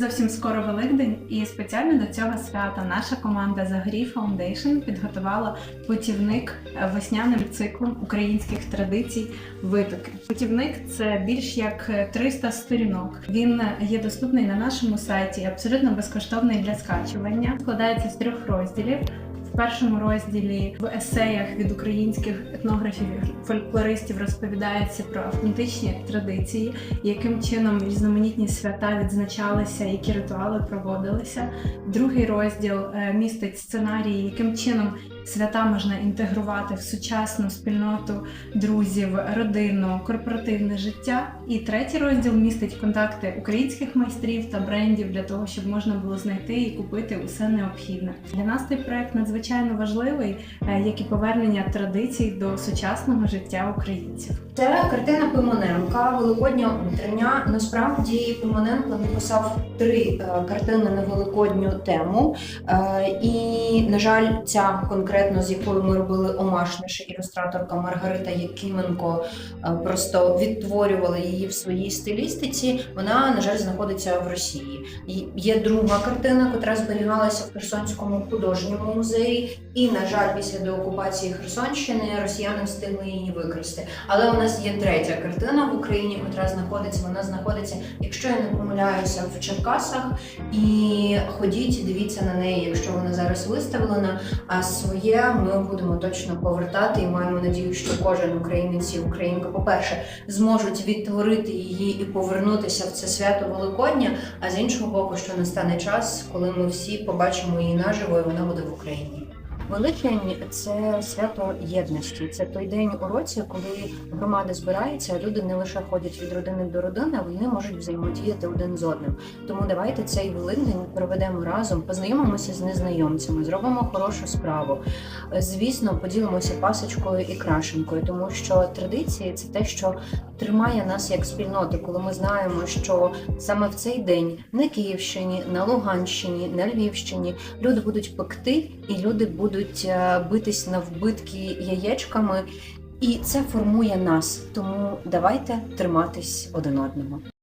Зовсім скоро Великдень, і спеціально до цього свята наша команда Загрій Foundation підготувала путівник весняним циклом українських традицій витоки. Путівник це більш як 300 сторінок. Він є доступний на нашому сайті, абсолютно безкоштовний для скачування. Складається з трьох розділів. В першому розділі в есеях від українських етнографів фольклористів розповідається про автентичні традиції, яким чином різноманітні свята відзначалися, які ритуали проводилися. Другий розділ е, містить сценарії, яким чином свята можна інтегрувати в сучасну спільноту друзів, родину, корпоративне життя. І третій розділ містить контакти українських майстрів та брендів для того, щоб можна було знайти і купити усе необхідне. Для нас цей проект надзвичайно важливий, е, як і повернення традицій до сучасного життя українців. Це картина Пимоненка Великодня утрення. Насправді Пимоненко написав три е, картини на великодню тему. Е, і, на жаль, ця конкретно з якою ми робили омаш, наша ілюстраторка Маргарита Якименко е, просто відтворювала її в своїй стилістиці. Вона, на жаль, знаходиться в Росії. Є друга картина, яка зберігалася в Херсонському художньому музеї. І, на жаль, після деокупації Херсонщини росіяни встигли її викрасти. Але у нас є третя картина в Україні, яка знаходиться. Вона знаходиться, якщо я не помиляюся, в Черкасах. І ходіть, дивіться на неї, якщо вона зараз виставлена. А своє ми будемо точно повертати і маємо надію, що кожен українець і українка, по-перше, зможуть відтворити її і повернутися в це свято Великодня. А з іншого боку, що настане час, коли ми всі побачимо її наживо, і вона буде в Україні. Великдень це свято єдності. Це той день у році, коли громада збирається, люди не лише ходять від родини до родини, а вони можуть взаємодіяти один з одним. Тому давайте цей великдень проведемо разом, познайомимося з незнайомцями, зробимо хорошу справу. Звісно, поділимося пасочкою і крашенкою, тому що традиції це те, що тримає нас як спільноту, коли ми знаємо, що саме в цей день на Київщині, на Луганщині, на Львівщині люди будуть пекти, і люди будуть е, битись на вбитки яєчками. І це формує нас. Тому давайте триматись один одного.